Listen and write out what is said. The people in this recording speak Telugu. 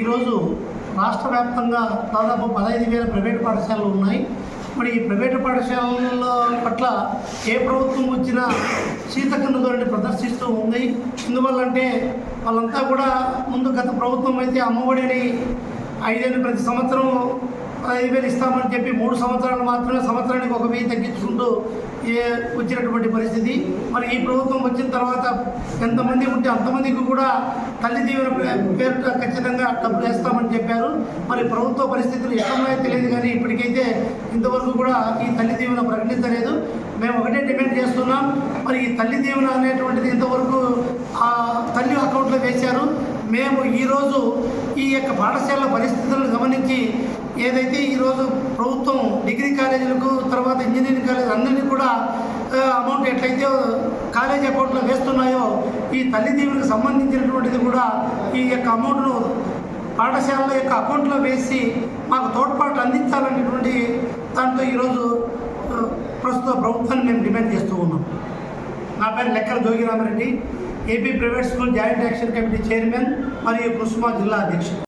ఈరోజు రాష్ట్ర వ్యాప్తంగా దాదాపు పదహైదు వేల ప్రైవేటు పాఠశాలలు ఉన్నాయి. మరి ఈ ప్రైవేటు పాఠశాలల పట్ల ఏ ప్రభుత్వం వచ్చినా శీతకన్ను ధోరణి ప్రదర్శిస్తూ ఉంది. ఎందువల్లంటే వాళ్ళంతా కూడా ముందు గత ప్రభుత్వం అయితే అమ్మఒడిని ఐదేళ్ళు ప్రతి సంవత్సరం ఐదు వేలు ఇస్తామని చెప్పి మూడు సంవత్సరాలు మాత్రమే సంవత్సరానికి ఒక వెయ్యి తగ్గించుకుంటూ వచ్చినటువంటి పరిస్థితి. మరి ఈ ప్రభుత్వం వచ్చిన తర్వాత ఎంతమంది ఉంటే అంతమందికి కూడా తల్లి దీవెన పే- పేరుట ఖచ్చితంగా డబ్బులు వేస్తామని చెప్పారు. మరి ప్రభుత్వ పరిస్థితులు ఎట్లున్నాయో తెలియదు కానీ ఇప్పటికైతే ఇంతవరకు కూడా ఈ తల్లి దీవెన ప్రకటించలేదు. మేము ఒకటే డిమాండ్ చేస్తున్నాం. మరి ఈ తల్లి దీవెన అనేటువంటిది ఇంతవరకు ఆ తల్లి అకౌంట్లో వేశారు. మేము ఈరోజు ఈ యొక్క పాఠశాల పరిస్థితులు ఏదైతే ఈరోజు ప్రభుత్వం డిగ్రీ కాలేజీలకు తర్వాత ఇంజనీరింగ్ కాలేజ్ అందరినీ కూడా అమౌంట్ ఎట్లయితే కాలేజ్ అకౌంట్లో వేస్తున్నాయో ఈ తల్లి దీవులకు సంబంధించినటువంటిది కూడా ఈ యొక్క అమౌంట్ను పాఠశాలల యొక్క అకౌంట్లో వేసి మాకు తోడ్పాటు అందించాలనేటువంటి దాంతో ఈరోజు ప్రస్తుత ప్రభుత్వాన్ని మేము డిమాండ్ చేస్తూ ఉన్నాం. నా పేరు Lekkala Jogiramareddy AP private school joint action committee chairman మరియు కుసుమా జిల్లా అధ్యక్షుడు.